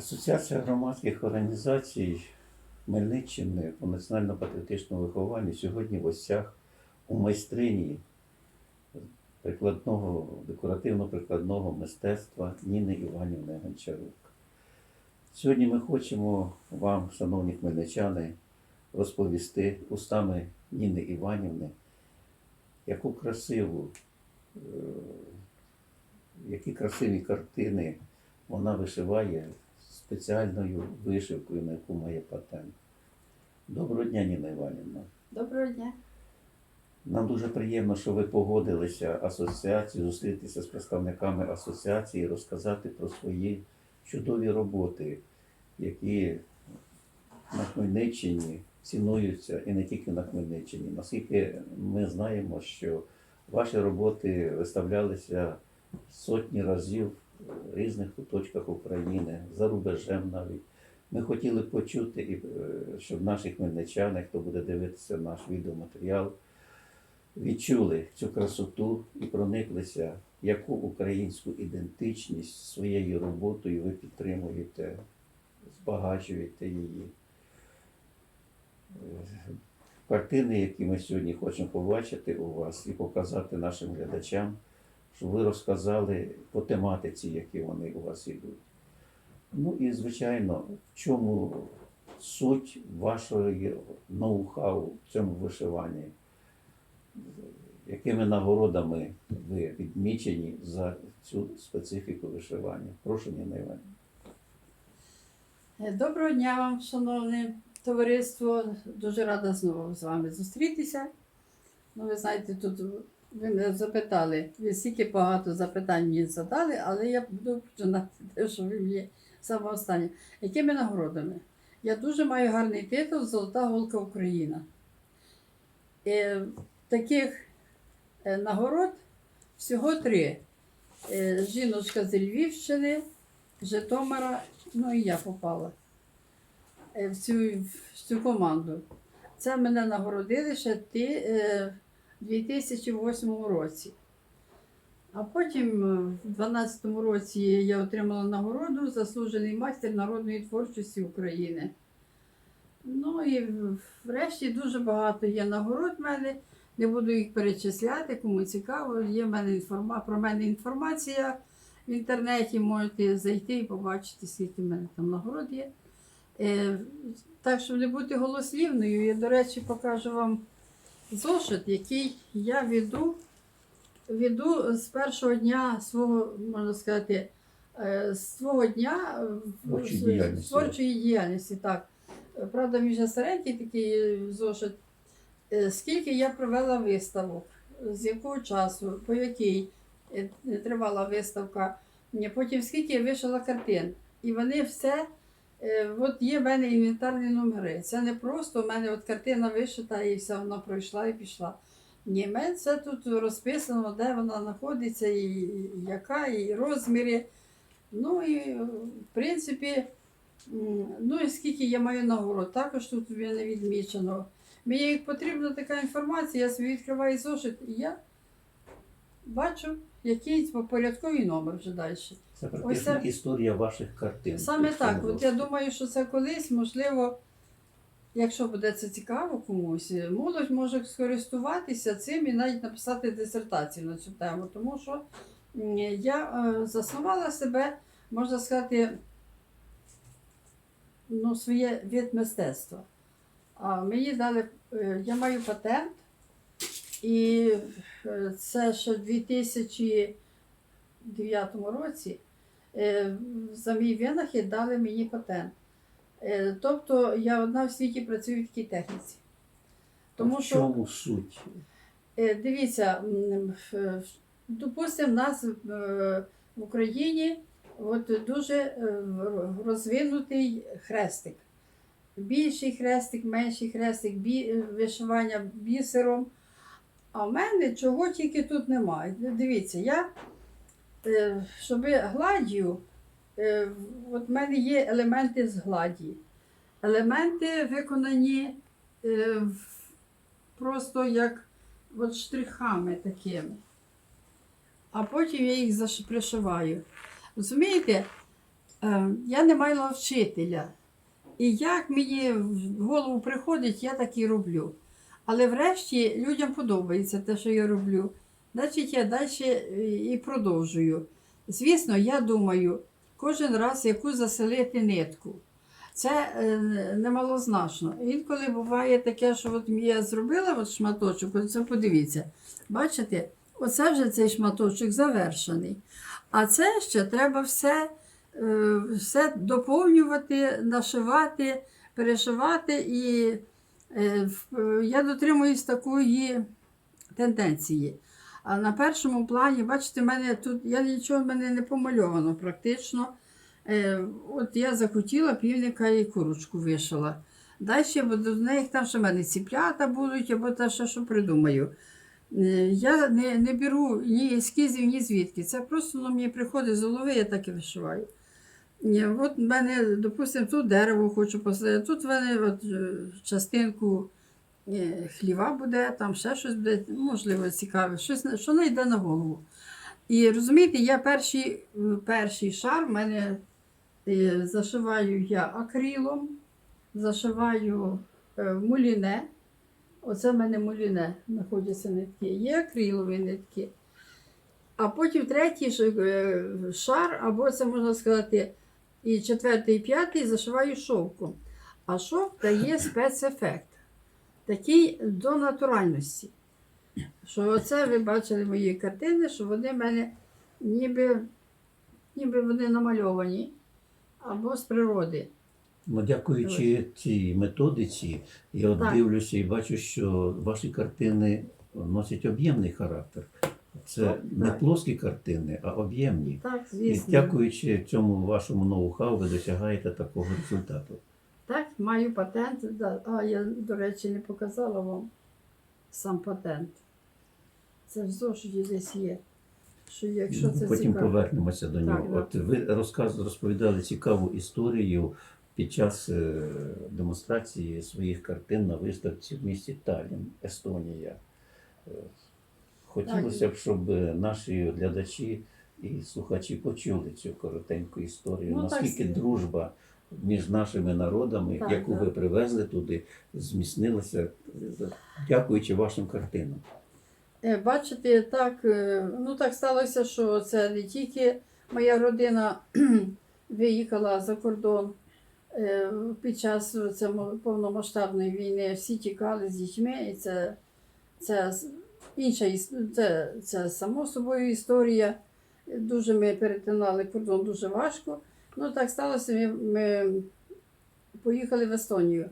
Асоціація громадських організацій Хмельниччини по національно-патріотичному вихованню сьогодні в осях у майстрині прикладного, декоративно-прикладного мистецтва Ніни Іванівни Гончарук. Сьогодні ми хочемо вам, шановні хмельничани, розповісти устами Ніни Іванівни, яку красиву, е, які красиві картини вона вишиває спеціальною вишивкою, на яку має патент. Доброго дня, Ніна Іванівна. Доброго дня. Нам дуже приємно, що ви погодилися асоціацію, зустрітися з представниками асоціації, розказати про свої чудові роботи, які на Хмельниччині цінуються і не тільки на Хмельниччині. Наскільки ми знаємо, що ваші роботи виставлялися сотні разів різних куточках України, за рубежем навіть. Ми хотіли почути, і, е, щоб наші хмельничани, хто буде дивитися наш відеоматеріал, відчули цю красоту і прониклися, яку українську ідентичність своєю роботою ви підтримуєте, збагачуєте її. Е, Картини, які ми сьогодні хочемо побачити у вас і показати нашим глядачам, щоб ви розказали по тематиці, які вони у вас ідуть. Ну і, звичайно, в чому суть вашої ноу-хау в цьому вишиванні? Якими нагородами ви відмічені за цю специфіку вишивання? Прошу, Ніна Іванівна. Доброго дня вам, шановне товариство. Дуже рада знову з вами зустрітися. Ну, ви знаєте, тут ви мене запитали, ви стільки багато запитань мені задали, але я буду починати те, що ви мені саме. Якими нагородами? Я дуже маю гарний титул Золота голка Україна. Е, таких е, нагород всього три. Е, жіночка з Львівщини, Житомира, ну і я попала е, в цю, в цю команду. Це мене нагородили ще ти, 2008 році. А потім е, в 2012 році я отримала нагороду Заслужений майстер народної творчості України. Ну і врешті дуже багато є нагород в мене. Не буду їх перечисляти, кому цікаво. Є в мене інформа... про мене інформація в інтернеті. Можете зайти і побачити, скільки в мене там нагород є. Е, так, щоб не бути голослівною, я, до речі, покажу вам зошит, який я веду, веду з першого дня свого, можна сказати, е, з свого дня е, Творчої діяльності. Так. Правда, вже старенький такий зошит. Е, Скільки я провела виставок, з якого часу, по якій тривала виставка, потім скільки я вишила картин. І вони все, от є в мене інвентарні номери. Це не просто в мене от картина вишита і все, вона пройшла і пішла. Ні, мене це тут розписано, де вона знаходиться, і, яка, і розміри. Ну і е, в принципі, ну і скільки я маю нагород, також тут в мене відмічено. Мені потрібна така інформація, я собі відкриваю зошит і я бачу якийсь порядковий номер вже далі. Це практично це- історія ваших картин. Саме так. От я думаю, що це колись, можливо, якщо буде це цікаво комусь, молодь може скористуватися цим і навіть написати дисертацію на цю тему. Тому що м, я е, заснувала себе, можна сказати, ну, своє від мистецтва. А мені дали, е, я маю патент, і це ще в 2009 році е, за мій винахід дали мені патент. Е, Тобто я одна в світі працюю в такій техніці. Тому в що, чому суть? е, дивіться, допустимо, в нас е, в Україні от дуже е, розвинутий хрестик. Більший хрестик, менший хрестик, бі- е, вишивання бісером. А в мене чого тільки тут немає. Дивіться, я, е, щоб гладдю, е, от в мене є елементи з гладі. Елементи виконані е, просто як от штрихами такими. А потім я їх пришиваю. Розумієте? Я не мала вчителя. І як мені в голову приходить, я так і роблю. Але врешті людям подобається те, що я роблю. Значить, я далі і продовжую. Звісно, я думаю, кожен раз яку заселити нитку. Це е, немалозначно. Інколи буває таке, що от я зробила от шматочок, от це подивіться. Бачите, оце вже цей шматочок завершений. А це ще треба все, е, все доповнювати, нашивати, перешивати. І е, я дотримуюсь такої тенденції. А на першому плані, бачите, мене тут я нічого в мене не помальовано практично. Е, от я захотіла півника і курочку вишила. Далі до них там ще в мене ціплята будуть, або те, що, що придумаю. Е, Я не, не беру ні ескізів, ні звідки. Це просто ну, мені приходить з голови, я так і вишиваю. Ні, от в мене, допустимо, тут дерево хочу посадити, тут в мене от, е, частинку е, хліва буде, там ще щось буде, можливо, цікаве, щось, що не йде на голову. І розумієте, я перший, перший шар в мене е, зашиваю я акрилом, зашиваю е, муліне. Оце в мене муліне знаходяться нитки. Є акрилові нитки. А потім третій е, шар, або це можна сказати, і четвертий, і п'ятий зашиваю шовком. А шовк дає спецефект. Такий до натуральності. Що оце ви бачили мої картини, що вони в мене ніби, ніби вони намальовані або з природи. Ну, дякуючи цій методиці, я от Так. дивлюся і бачу, що ваші картини носять об'ємний характер. Це Так, не так. плоскі картини, а об'ємні. Так, І дякуючи цьому вашому ноу-хау, ви досягаєте такого результату. Так, маю патент. Да. А я, до речі, не показала вам сам патент. Це в зошиті десь є. Що якщо Ну, це Потім цікаво. повернемося до нього. Так, От ви розказ розповідали цікаву історію під час е, демонстрації своїх картин на виставці в місті Таллін, Естонія. Хотілося б, щоб е, наші глядачі і слухачі почули цю коротеньку історію. Ну, Наскільки с- дружба між нашими народами, Так, яку так. ви привезли туди, зміцнилася е, дякуючи вашим картинам. Е, Бачите, так, ну так сталося, що це не тільки моя родина виїхала за кордон під час повномасштабної війни. Всі тікали з дітьми, і це, це інша це, це само собою історія. Дуже ми перетинали кордон дуже важко. Ну так сталося, ми, ми поїхали в Естонію.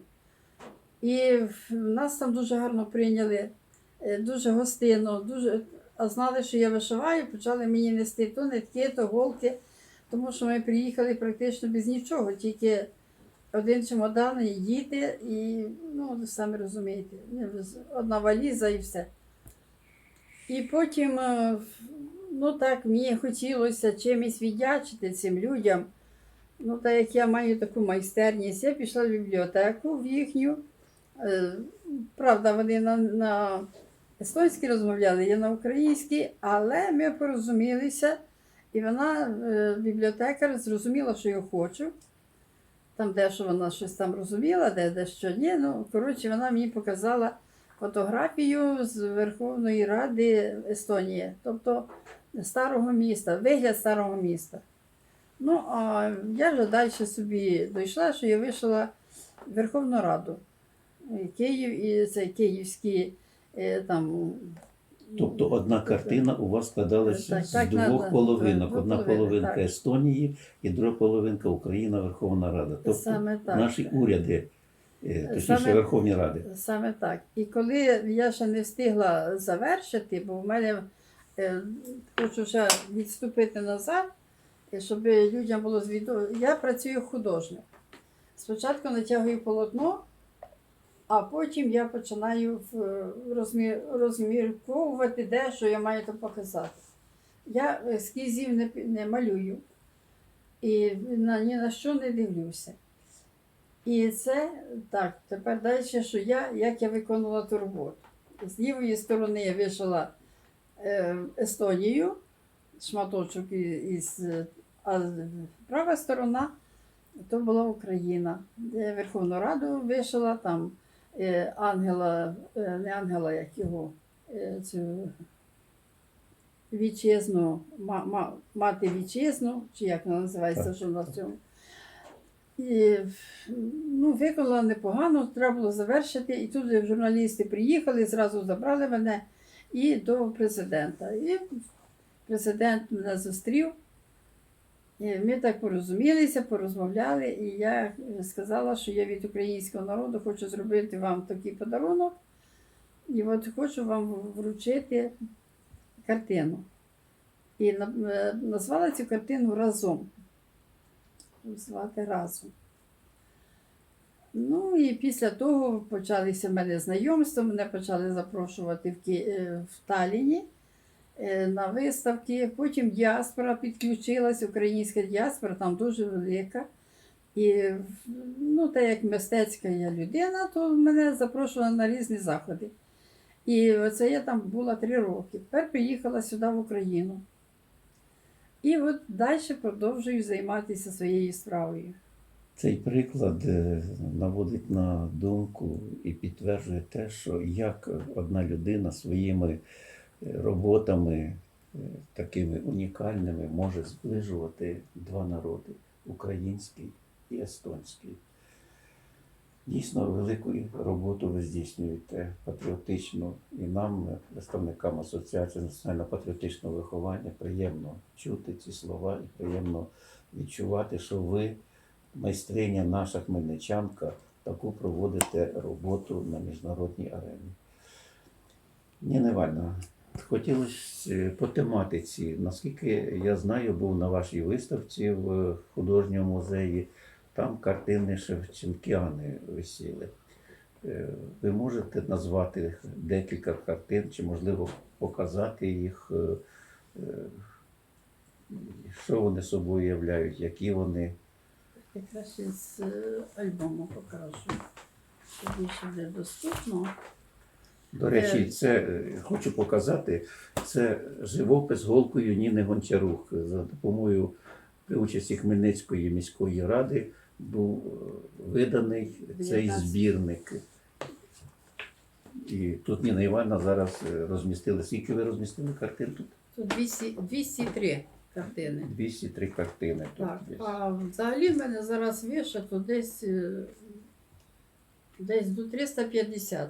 І нас там дуже гарно прийняли е, дуже гостинно, дуже, а знали, що я вишиваю, почали мені нести то нитки, то голки, тому що ми приїхали практично без нічого, тільки один чемодан і діти, і ну, самі розумієте, одна валіза і все. І потім, е, ну так, мені хотілося чимось віддячити цим людям. Ну, так як я маю таку майстерність, я пішла в бібліотеку в їхню. Е, Правда, вони на, на естонській розмовляли, я на українській, але ми порозумілися, і вона, е, бібліотекар, зрозуміла, що я хочу. Там дещо вона щось там розуміла, де дещо ні. Ну, коротше, вона мені показала фотографію з Верховної Ради Естонії, тобто старого міста, вигляд старого міста. Ну, а я вже далі собі дійшла, що я вийшла в Верховну Раду. Київ і це київські е, там. Тобто одна картина у вас складалася Так, з так, двох на- половинок. Одна половинка так. Естонії і друга половинка Україна, Верховна Рада. Тобто Саме так. наші уряди, точніше Саме- Верховні Ради. Саме так. І коли я ще не встигла завершити, бо в мене е, хочу ще відступити назад, щоб людям було звідомо. Я працюю художник. Спочатку натягую полотно, а потім я починаю розмір, розмірковувати, де що я маю там показати. Я ескізів не, не малюю і на, ні на що не дивлюся. І це так, тепер далі, що я, як я виконувала ту роботу. З лівої сторони я вишила е, Естонію, шматочок із А права сторона то була Україна, де Верховну Раду вишила там е, ангела, е, не ангела, як його, е, цю вітчизну, ма, ма, мати вітчизну, чи як вона називається, що на цьому. І ну, виконала непогано, треба було завершити. І тут журналісти приїхали, зразу забрали мене і до президента. І президент мене зустрів. І ми так порозумілися, порозмовляли, і я сказала, що я від українського народу хочу зробити вам такий подарунок. І от хочу вам вручити картину. І е, назвала цю картину разом. Звати разом. Ну і після того почалися в мене знайомства, мене почали запрошувати в, Ки... е, в Талліні е, на виставки. Потім діаспора підключилась, українська діаспора, там дуже велика. І ну, так як мистецька я людина, то мене запрошували на різні заходи. І оце я там була три роки. Тепер приїхала сюди в Україну. І от далі продовжую займатися своєю справою. Цей приклад е, наводить на думку і підтверджує те, що як одна людина своїми е, роботами е, такими унікальними може зближувати два народи український і естонський. Дійсно, велику роботу ви здійснюєте патріотичну і нам, представникам Асоціації національно-патріотичного виховання, приємно чути ці слова і приємно відчувати, що ви майстриня, наша хмельничанка, таку проводите роботу на міжнародній арені. Ніна Івановна, хотілося е, по тематиці. Наскільки я знаю, був на вашій виставці в художньому музеї, там картини Шевченкіани висіли. Е, Ви можете назвати декілька картин, чи можливо показати їх, е, е, що вони собою являють, які вони. Я краще з альбому покажу. Що більше буде доступно. До речі, це хочу показати. Це живопис голкою Ніни Гончарук за допомогою при участі Хмельницької міської ради був е, виданий цей збірник. І тут Ніна Івановна зараз е, розмістили. Скільки ви розмістили картин тут? Тут 200, 203 картини. 203 картини. Тут Так, десь. а взагалі в мене зараз вішато десь, е, десь до 350.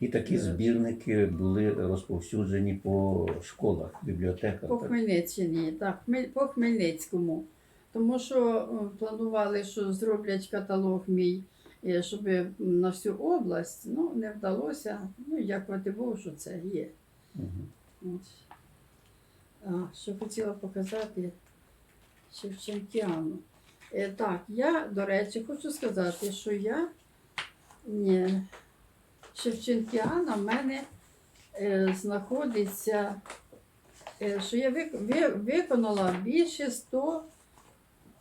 І такі збірники були розповсюджені по школах, бібліотеках. По так? Хмельниччині, так, Хмель- по Хмельницькому. Тому що е, планували, що зроблять каталог мій, е, щоб на всю область. Ну, не вдалося. Ну, дякувати Богу, що це є. От. А, що хотіла показати Шевченкіану. Е, так, я, до речі, хочу сказати, що я ні, Шевченкіана в мене е, знаходиться, е, що я вик, ви, виконала більше 100,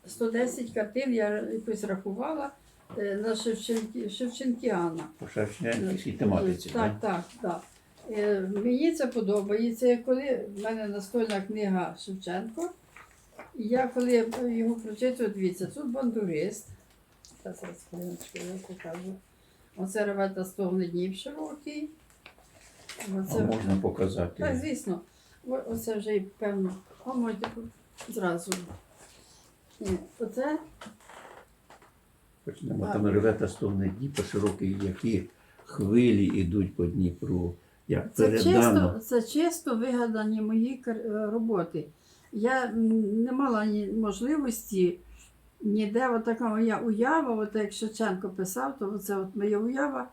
110 картин, я якось рахувала е, на Шевченкі, Шевченкіана. По шевченківській тематиці. Так, так, так. Е, Мені це подобається. Коли в мене настольна книга Шевченко, і я коли його прочитую, дивіться, тут бандурист. Зараз хвилиночку я покажу. Оце ревета стогне днів широкий. А можна показати. так, звісно. Оце вже й певно. А можете зразу. Ні, Оце Почнемо. Там реве та стогне Дніпро широкий, які хвилі йдуть по Дніпру. Як Це передано. чисто, це чисто вигадані мої кар- е, роботи. Я м, не мала ні можливості ніде от така моя уява, от як Шевченко писав, то це от моя уява.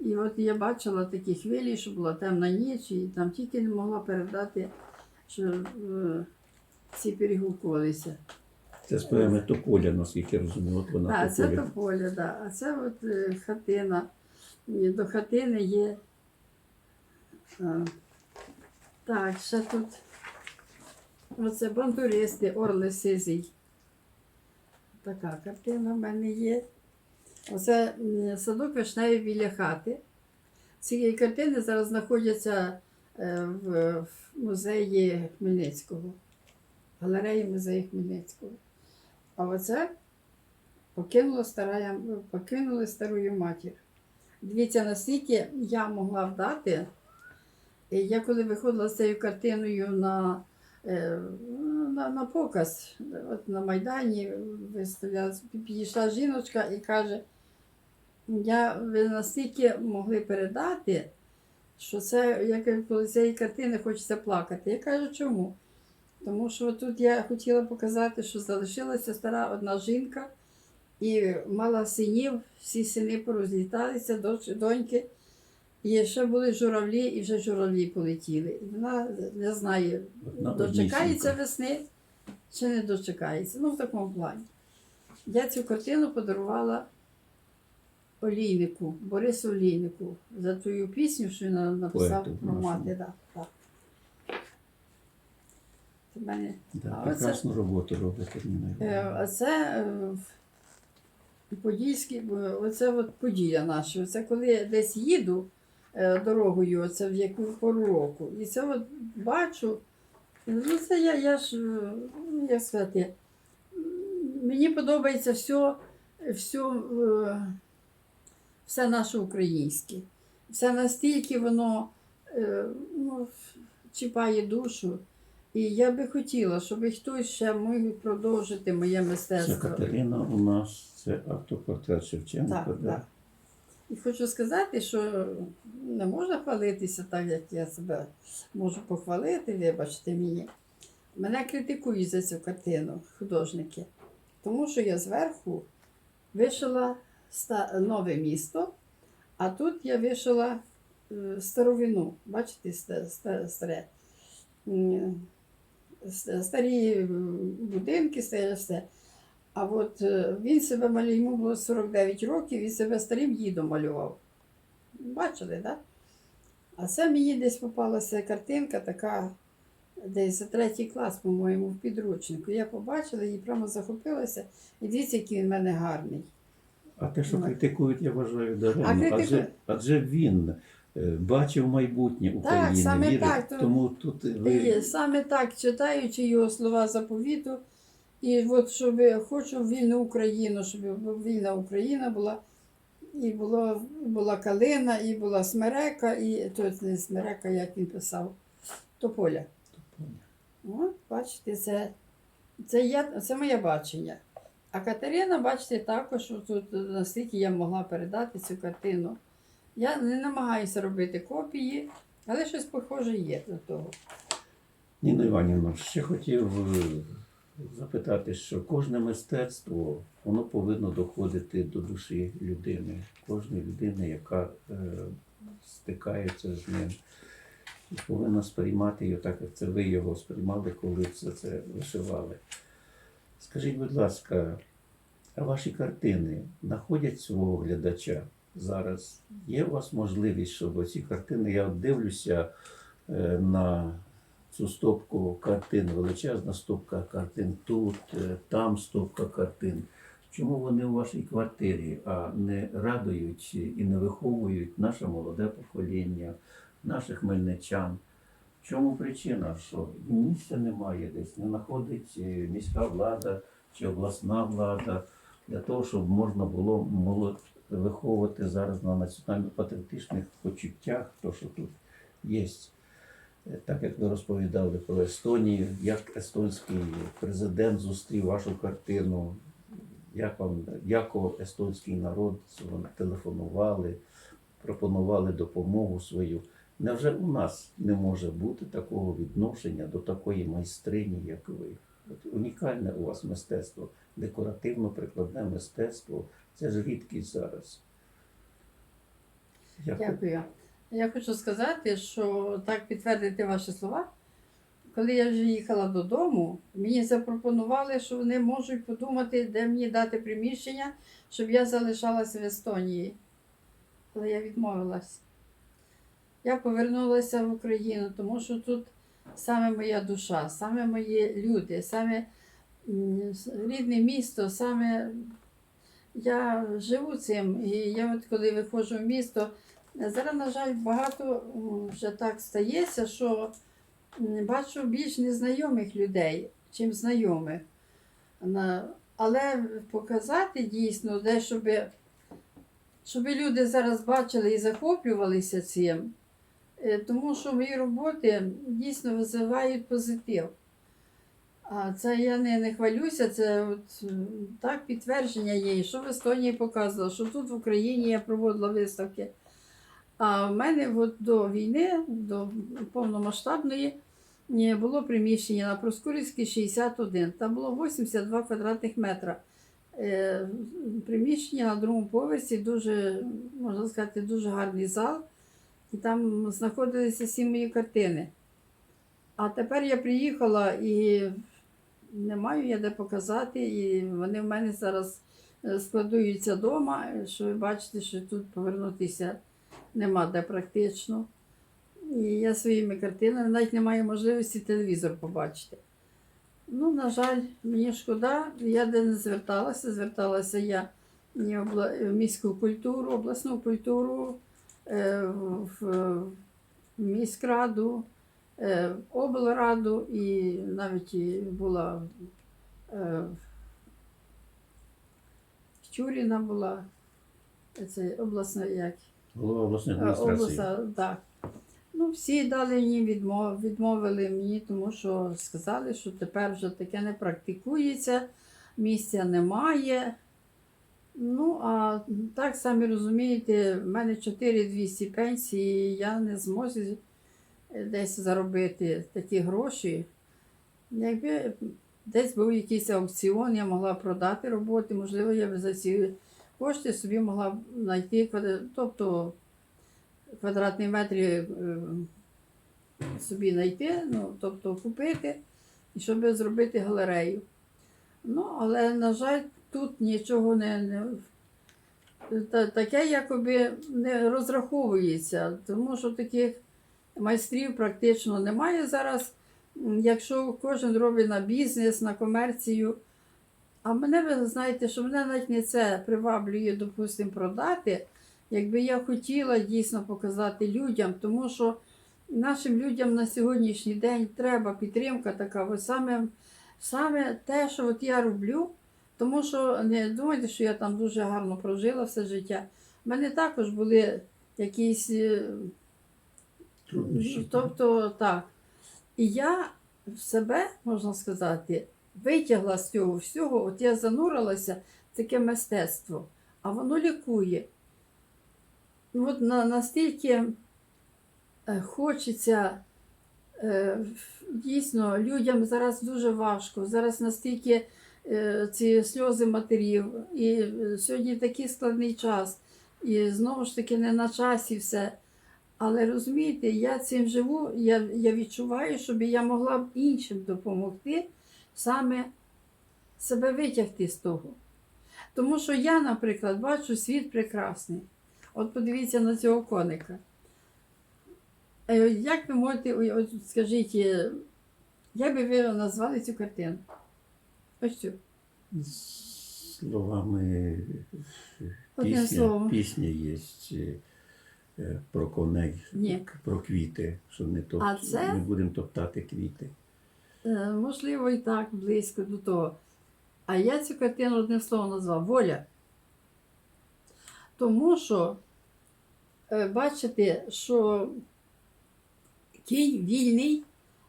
І от я бачила такі хвилі, що була темна ніч, і там тільки не могла передати, що е, всі перегукувалися. Це з поеми Тополя, наскільки я розумію. От вона Так, це Тополя. тополя, да. а це от е, хатина. І До хатини є. Так, ще тут. Оце бандуристи, Орли Сизий. Така картина в мене є. Оце м, садок вишневий біля хати. Ці картини зараз знаходяться е, в, в музеї Хмельницького. галереї музею Хмельницького. А оце покинула стара, покинули старую матір. Дивіться, наскільки я могла вдати. Я коли виходила з цією картиною на, е, на, на показ, от на Майдані виставляла, підійшла жіночка і каже, я, ви настільки могли передати, що це, як коли цієї картини хочеться плакати. Я кажу, чому? Тому що тут я хотіла показати, що залишилася стара одна жінка і мала синів, всі сини порозліталися, доньки. І ще були журавлі, і вже журавлі полетіли. І вона не знає, Одна дочекається весни чи не дочекається. Ну, в такому плані. Я цю картину подарувала Олійнику, Борису Олійнику за ту пісню, що він написав про мати. Да, так. Це в Да, прекрасну роботу робите, Е, А це е, Подільські, оце от Поділля наше. Це коли десь їду е, дорогою, оце в яку пору року. І це от бачу. Ну, це я, я ж, ну, як сказати, мені подобається все, все, все наше українське. Все настільки воно ну, чіпає душу. І я би хотіла, щоб хтось ще міг продовжити моє Це мистецтво. Катерина у нас, це автопортрет Шевченка. Так, так. І хочу сказати, що не можна хвалитися так, як я себе можу похвалити, вибачте мені. Мене критикують за цю картину художники, тому що я зверху вишила нове місто, а тут я вишила е, старовину. Бачите, ста- ста- старе. Старі будинки, старе все. А от е, він себе малював, йому було 49 років, він себе старим дідом малював. Бачили, так? Да? А це мені десь попалася картинка така, десь за третій клас, по-моєму, в підручнику. Я побачила її, прямо захопилася. І дивіться, який він в мене гарний. А те, що критикують, я вважаю даремно. А критикують- Адже, адже він бачив майбутнє України, саме вірив. так, то- тому тут І ви саме так, читаючи його слова заповіту, і от щоб хочу вільну Україну, щоб вільна Україна була, і було, була калина, і була смерека, і то не смерека, як він писав, тополя. От, бачите, це, це, я, це моє бачення. А Катерина, бачите, також тут настільки я могла передати цю картину. Я не намагаюся робити копії, але щось похоже є до того. Ніна Іванівна, ще хотів е, запитати, що кожне мистецтво воно повинно доходити до душі людини, кожної людини, яка е, стикається з ним, і повинна сприймати його так, як це ви його сприймали, коли все це вишивали. Скажіть, будь ласка, а ваші картини знаходять свого глядача зараз? Є у вас можливість, щоб ці картини, я дивлюся е, на цю стопку картин, величезна стопка картин тут, е, там стопка картин. Чому вони у вашій квартирі, а не радують і не виховують наше молоде покоління, наших хмельничан? В чому причина? Що місця немає десь, не знаходить е, міська влада чи обласна влада для того, щоб можна було молод... виховувати зараз на національно-патріотичних почуттях, то що тут є. Е, Так як ви розповідали про Естонію, як естонський президент зустрів вашу картину, як вам дякував естонський народ, вони телефонували, пропонували допомогу свою. Невже у нас не може бути такого відношення до такої майстрині, як ви? От унікальне у вас мистецтво, декоративно-прикладне мистецтво. Це рідкість зараз. Ви- Дякую. Я хочу сказати, що так підтвердити ваші слова. Коли я вже їхала додому, мені запропонували, що вони можуть подумати, де мені дати приміщення, щоб я залишалася в Естонії. Але я відмовилась. Я повернулася в Україну, тому що тут саме моя душа, саме мої люди, саме рідне місто, саме я живу цим. І я от коли виходжу в місто, зараз, на жаль, багато вже так стається, що бачу більш незнайомих людей. чим знайомих. Але показати дійсно, де щоб, щоб люди зараз бачили і захоплювалися цим, Е, тому що мої роботи дійсно визивають позитив. А це я не, не хвалюся, це от, так підтвердження є, що в Естонії показувала, що тут в Україні я проводила виставки. А в мене от до війни, до повномасштабної, е, було приміщення на Проскурівській 61. Там було 82 квадратних метра. Е, Приміщення на другому поверсі, дуже, можна сказати, дуже гарний зал. І там знаходилися всі мої картини. А тепер я приїхала і не маю я де показати, і вони в мене зараз е, складуються вдома, що ви бачите, що тут повернутися нема де практично. І я своїми картинами навіть не маю можливості телевізор побачити. Ну, на жаль, мені шкода, я де не зверталася. Зверталася я в міську культуру, обласну культуру, е, в міськраду, облраду і навіть була е, Чуріна була, це обласна як Голова обласної Е, адміністрації. Обласа, так. Ну, всі дали мені відмов, відмовили мені, тому що сказали, що тепер вже таке не практикується, місця немає. Ну, а так самі розумієте, в мене 4200 пенсії, я не зможу десь заробити такі гроші. Якби десь був якийсь аукціон, я могла продати роботи, можливо, я б за ці кошти собі могла б знайти тобто квадратні метри е, собі знайти, ну, тобто купити, і щоб зробити галерею. Ну, але, на жаль, тут нічого не, не таке якоби не розраховується, тому що таких майстрів практично немає зараз. Якщо кожен робить на бізнес, на комерцію. А мене, ви знаєте, що мене навіть не це приваблює, допустимо, продати, якби я хотіла дійсно показати людям, тому що нашим людям на сьогоднішній день треба підтримка така. Ось саме, саме те, що от я роблю, тому що не думайте, що я там дуже гарно прожила все життя. У мене також були якісь. Труднощі. Тобто так. І я в себе, можна сказати, витягла з цього всього, от я занурилася в таке мистецтво, а воно лікує. Ну, От на, настільки е, хочеться е, дійсно людям зараз дуже важко. Зараз настільки е, ці сльози матерів, і сьогодні такий складний час, і знову ж таки не на часі все. Але розумієте, я цим живу, я, я відчуваю, щоб я могла б іншим допомогти саме себе витягти з того. Тому що я, наприклад, бачу світ прекрасний. От подивіться на цього коника. Е, Як ви можете, от скажіть, е, як би ви назвали цю картину? Ось цю. Словами Одним пісня, пісня є е, про коней, Ні. про квіти, що не, топ... А це? не будемо топтати квіти. Е, Можливо, і так близько до того. А я цю картину одним словом назвав воля. Тому що, е, бачите, що кінь вільний,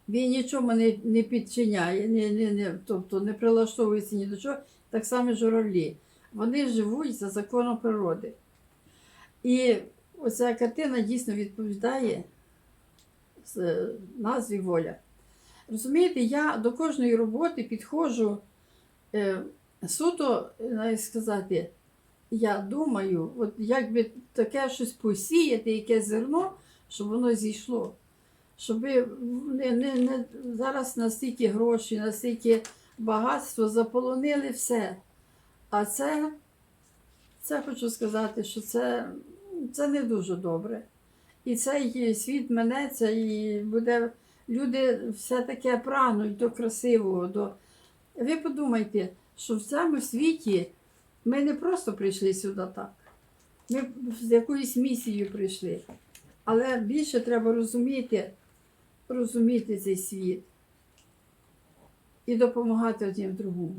він нічому не, не підчиняє, не, не, не, тобто не прилаштовується ні до чого, так само журавлі. Вони живуть за законом природи. І оця картина дійсно відповідає назві воля. Розумієте, я до кожної роботи підходжу е, суто, навіть сказати, я думаю, от як би таке щось посіяти, яке зерно, щоб воно зійшло. Щоб не, не, не, зараз настільки гроші, настільки багатство заполонили все. А це, це хочу сказати, що це, це не дуже добре. І цей світ минеться, і буде люди все таке прагнуть до красивого. До... Ви подумайте, що в цьому світі ми не просто прийшли сюди так. Ми з якоюсь місією прийшли. Але більше треба розуміти, розуміти цей світ. і допомагати одним другому.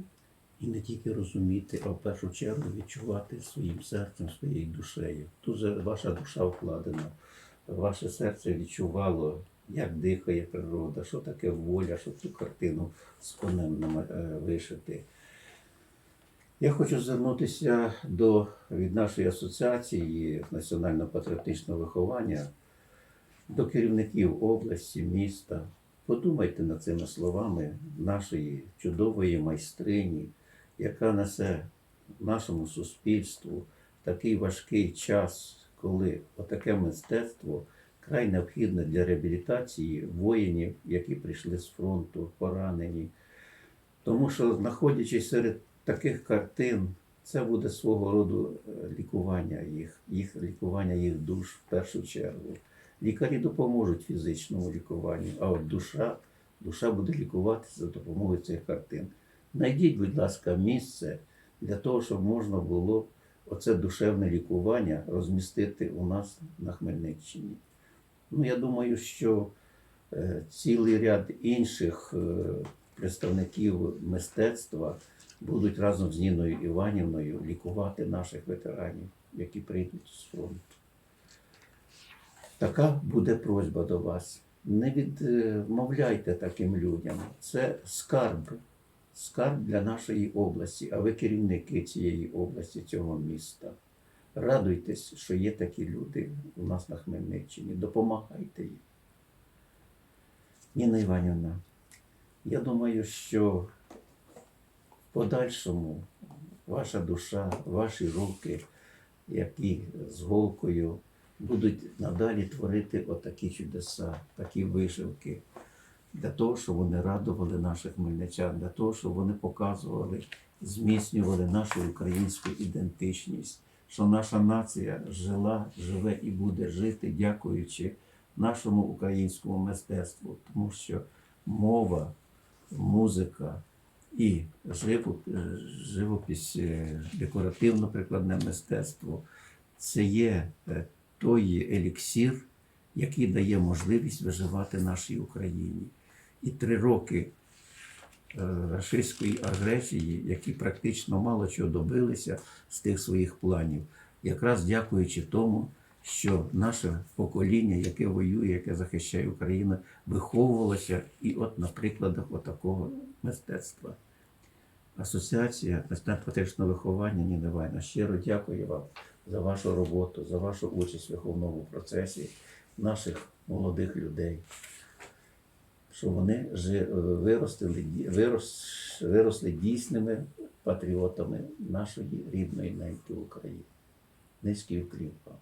І не тільки розуміти, а в першу чергу відчувати своїм серцем, своєю душею. Тут ваша душа вкладена, ваше серце відчувало, як дихає природа, що таке воля, щоб цю картину з конем е, вишити. Я хочу звернутися до, від нашої асоціації національно-патріотичного виховання до керівників області, міста. Подумайте над цими словами нашої чудової майстрині, яка несе нашому суспільству такий важкий час, коли отаке мистецтво край необхідне для реабілітації воїнів, які прийшли з фронту, поранені. Тому що, знаходячись серед таких картин, це буде свого роду е, лікування їх, їх лікування їх душ в першу чергу. Лікарі допоможуть фізичному лікуванню, а от душа, душа буде лікуватися за допомогою цих картин. Найдіть, будь ласка, місце для того, щоб можна було оце душевне лікування розмістити у нас на Хмельниччині. Ну, я думаю, що е, цілий ряд інших е, представників мистецтва будуть разом з Ніною Іванівною лікувати наших ветеранів, які прийдуть з фронту. Така буде просьба до вас. Не відмовляйте таким людям. Це скарб, скарб для нашої області, а ви керівники цієї області, цього міста. Радуйтесь, що є такі люди у нас на Хмельниччині. Допомагайте їм. Ніна Іванівна, я думаю, що в подальшому ваша душа, ваші руки, які з голкою будуть надалі творити отакі чудеса, такі вишивки, для того, щоб вони радували наших хмельничан, для того, щоб вони показували, зміцнювали нашу українську ідентичність, що наша нація жила, живе і буде жити, дякуючи нашому українському мистецтву, тому що мова, музика і живопис, живопись, е, декоративно-прикладне мистецтво це є е, той еліксір, який дає можливість виживати нашій Україні. І три роки е, рашистської агресії, які практично мало чого добилися з тих своїх планів, якраз дякуючи тому, що наше покоління, яке воює, яке захищає Україну, виховувалося і от на прикладах отакого мистецтва. Асоціація національно-патріотичного виховання Ніна Іванівна, щиро дякую вам за вашу роботу, за вашу участь в виховному процесі наших молодих людей, що вони виростили, вирос, виросли дійсними патріотами нашої рідної неньки України. Низький уклін вам.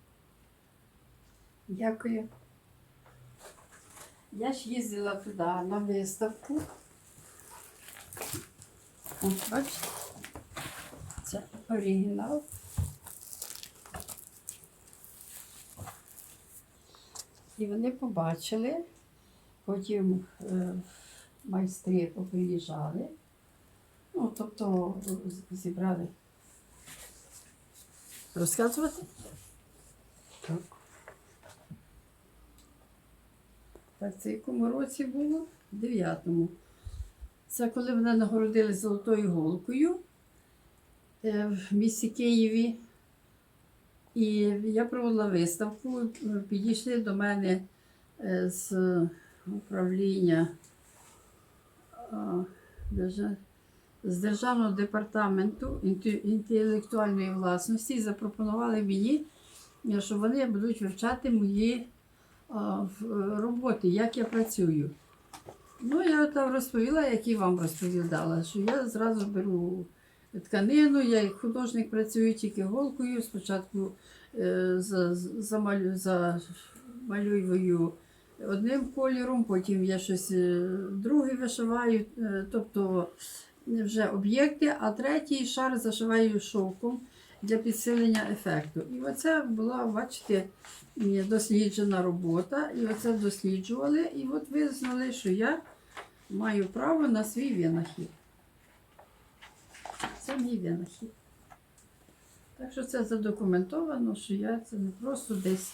Дякую. Я ж їздила туди на виставку. Бачите? Це оригінал. І вони побачили, потім е, майстри поприїжджали, ну, тобто зібрали. Розказувати? Так. Так, це в якому році було? В дев'ятому. Це коли мене нагородили золотою голкою е, в місті Києві. І я проводила виставку. е, Підійшли до мене з управління з Державного департаменту інтелектуальної власності запропонували мені, е, що вони будуть вивчати мої роботи, як я працюю. Ну, я там розповіла, як і вам розповідала, що я зразу беру тканину, я як художник працюю тільки голкою. Спочатку е, за- замалю, замалюю одним кольором, потім я щось е, друге вишиваю, е, тобто вже об'єкти, а третій шар зашиваю шовком для підсилення ефекту. І оце була, бачите, досліджена робота, і оце досліджували, і от визнали, що я маю право на свій винахід. Це мій винахід. Так що це задокументовано, що я це не просто десь